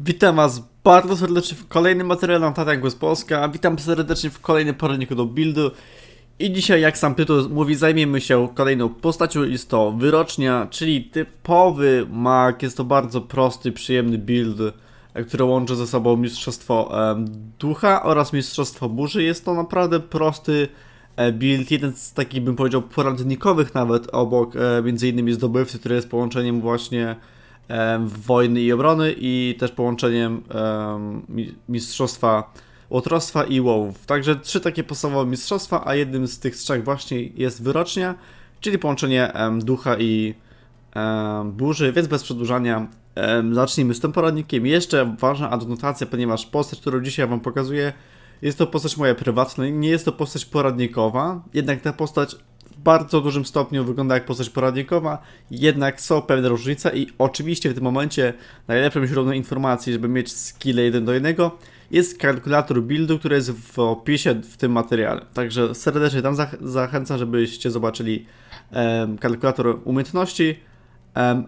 Witam Was bardzo serdecznie w kolejnym materiale na Tatian Głos Polska. Witam serdecznie w kolejnym poradniku do buildu. I dzisiaj, jak sam tytuł mówi, zajmiemy się kolejną postacią. Jest to wyrocznia, czyli typowy mag. Jest to bardzo prosty, przyjemny build, który łączy ze sobą mistrzostwo ducha oraz mistrzostwo burzy. Jest to naprawdę prosty e, build, jeden z takich bym powiedział poradnikowych nawet obok e, między innymi zdobywcy, który jest połączeniem właśnie wojny i obrony i też połączeniem em, mi- mistrzostwa łotrostwa i łowów. Także trzy takie podstawowe mistrzostwa, a jednym z tych trzech właśnie jest wyrocznia, czyli połączenie ducha i burzy, więc bez przedłużania zacznijmy z tym poradnikiem. Jeszcze ważna adnotacja, ponieważ postać, którą dzisiaj Wam pokazuję, jest to postać moja prywatna, nie jest to postać poradnikowa, jednak ta postać w bardzo dużym stopniu wygląda jak postać poradnikowa, jednak są pewne różnice i oczywiście w tym momencie najlepszym źródłem informacji, żeby mieć skille jeden do jednego, jest kalkulator buildu, który jest w opisie w tym materiale. Także serdecznie tam zach zachęcam, żebyście zobaczyli em, kalkulator umiejętności,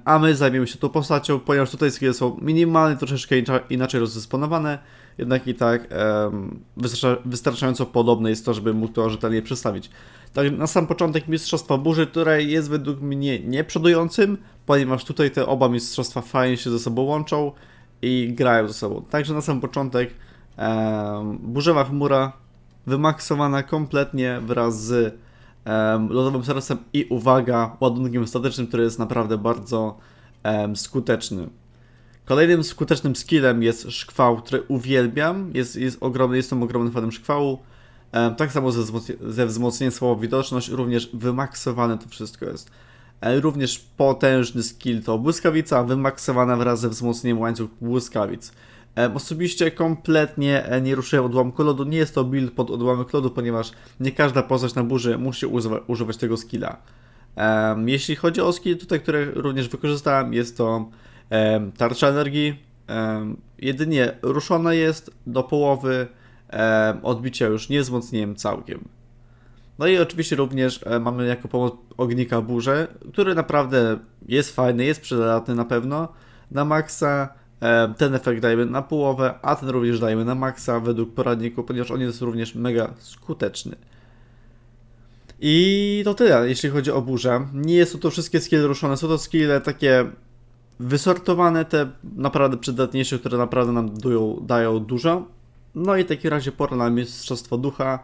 a my zajmiemy się tą postacią, ponieważ tutaj skille są minimalnie, troszeczkę inaczej rozdysponowane, jednak i tak wystarczająco podobne jest to, żeby mógł to rzetelnie przedstawić. Tak, na sam początek Mistrzostwa Burzy, które jest według mnie nieprzodującym, ponieważ tutaj te oba mistrzostwa fajnie się ze sobą łączą i grają ze sobą. Także na sam początek em, Burzowa Chmura wymaksowana kompletnie wraz z Lodowym Sercem i uwaga, ładunkiem statycznym, który jest naprawdę bardzo em, skuteczny. Kolejnym skutecznym skillem jest szkwał, który uwielbiam. Jest, jest ogromny, jestem ogromnym fanem szkwału. Em, tak samo ze, ze wzmocnieniem słowa widoczność, również wymaksowane to wszystko jest. E, Również potężny skill to błyskawica, wymaksowana wraz ze wzmocnieniem łańcuch błyskawic. Em, Osobiście kompletnie e, nie ruszyłem odłamku lodu. Nie jest to build pod odłamek lodu, ponieważ nie każda postać na burzy musi używa- używać tego skilla. Jeśli chodzi o skill tutaj, które również wykorzystałem, jest to tarcza energii. Jedynie ruszona jest do połowy, odbicia już nie wzmocniłem całkiem. No i oczywiście również e, mamy jako pomoc ognika burzę, który naprawdę jest fajny, jest przydatny na pewno. Na maksa e, ten efekt dajemy na połowę, a ten również dajemy na maksa według poradniku, ponieważ on jest również mega skuteczny. I to tyle, jeśli chodzi o burzę. Nie jest to wszystkie skille ruszone, są to skille takie wysortowane, te naprawdę przydatniejsze, które naprawdę nam dają, dają dużo. No i w takim razie pora na Mistrzostwo Ducha,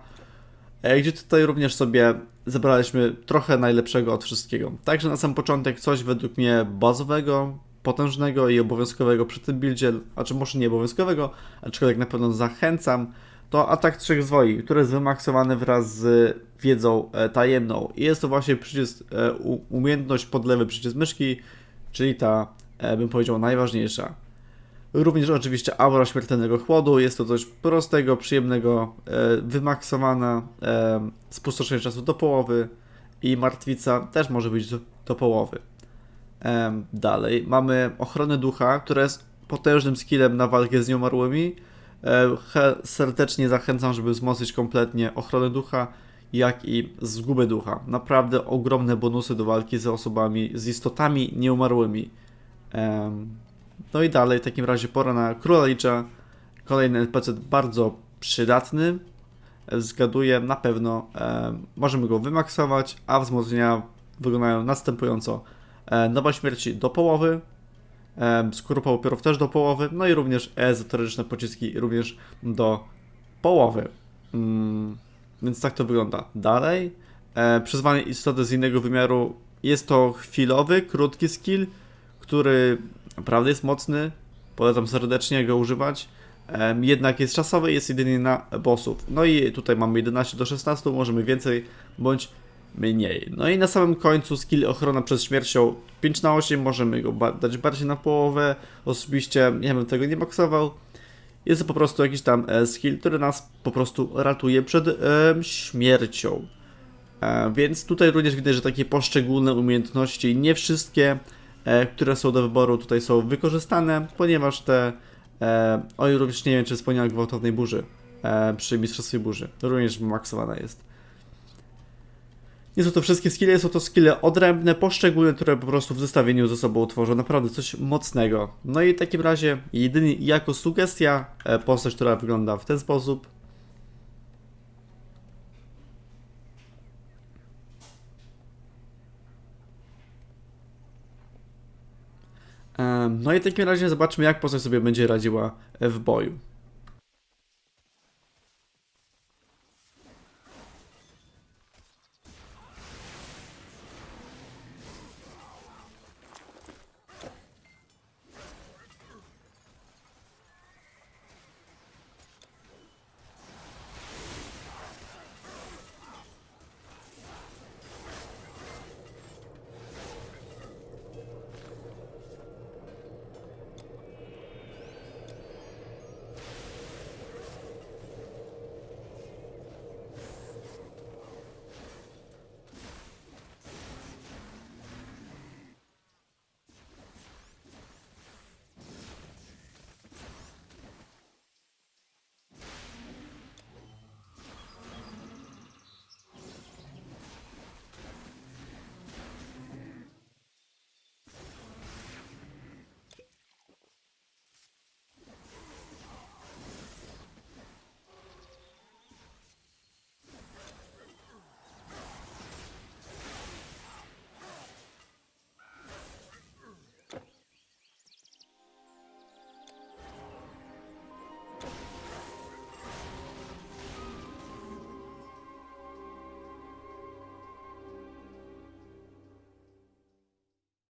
e, gdzie tutaj również sobie zebraliśmy trochę najlepszego od wszystkiego. Także na sam początek coś według mnie bazowego, potężnego i obowiązkowego przy tym buildzie, a czy może nie obowiązkowego, aczkolwiek na pewno zachęcam, to atak trzech zwoi, który jest wymaksowany wraz z wiedzą e, tajemną. I jest to właśnie przycisk, e, umiejętność podlewy przycisk myszki, czyli ta, e, bym powiedział, najważniejsza. Również oczywiście aura śmiertelnego chłodu. Jest to coś prostego, przyjemnego, wymaksowana, spustoszenie czasu do połowy i martwica też może być do połowy. Dalej mamy ochronę ducha, która jest potężnym skillem na walkę z nieumarłymi. Serdecznie zachęcam, żeby wzmocnić kompletnie ochronę ducha, jak i zgubę ducha. Naprawdę ogromne bonusy do walki z osobami, z istotami nieumarłymi. No i dalej, w takim razie pora na Króla Licza. Kolejny NPC bardzo przydatny. Zgaduję, na pewno możemy go wymaksować, a wzmocnienia wyglądają następująco. E, nowa śmierci do połowy, e, skóra opierów też do połowy, no i również ezoteryczne pociski również do połowy. Mm, więc tak to wygląda. Dalej, e, przyzwanie istoty z innego wymiaru jest to chwilowy, krótki skill, który naprawdę jest mocny. Polecam serdecznie go używać. Jednak jest czasowy, jest jedynie na bossów. No i tutaj mamy 11 do 16, możemy więcej bądź mniej. No i na samym końcu skill ochrona przed śmiercią 5 na 8, możemy go dać bardziej na połowę. Osobiście ja bym tego nie maksował. Jest to po prostu jakiś tam e, skill, który nas po prostu ratuje przed em, śmiercią. E, Więc tutaj również widać, że takie poszczególne umiejętności, nie wszystkie, e, które są do wyboru, tutaj są wykorzystane, ponieważ te. E, oj, również nie wiem, czy wspomniałem o gwałtownej burzy e, przy Mistrzostwie Burzy. Również wymaksowana jest. Nie są to wszystkie skille, są to skille odrębne, poszczególne, które po prostu w zestawieniu ze sobą tworzą naprawdę coś mocnego. No i w takim razie, jedynie jako sugestia, e, postać, która wygląda w ten sposób. Em, No i w takim razie zobaczmy, jak postać sobie będzie radziła w boju.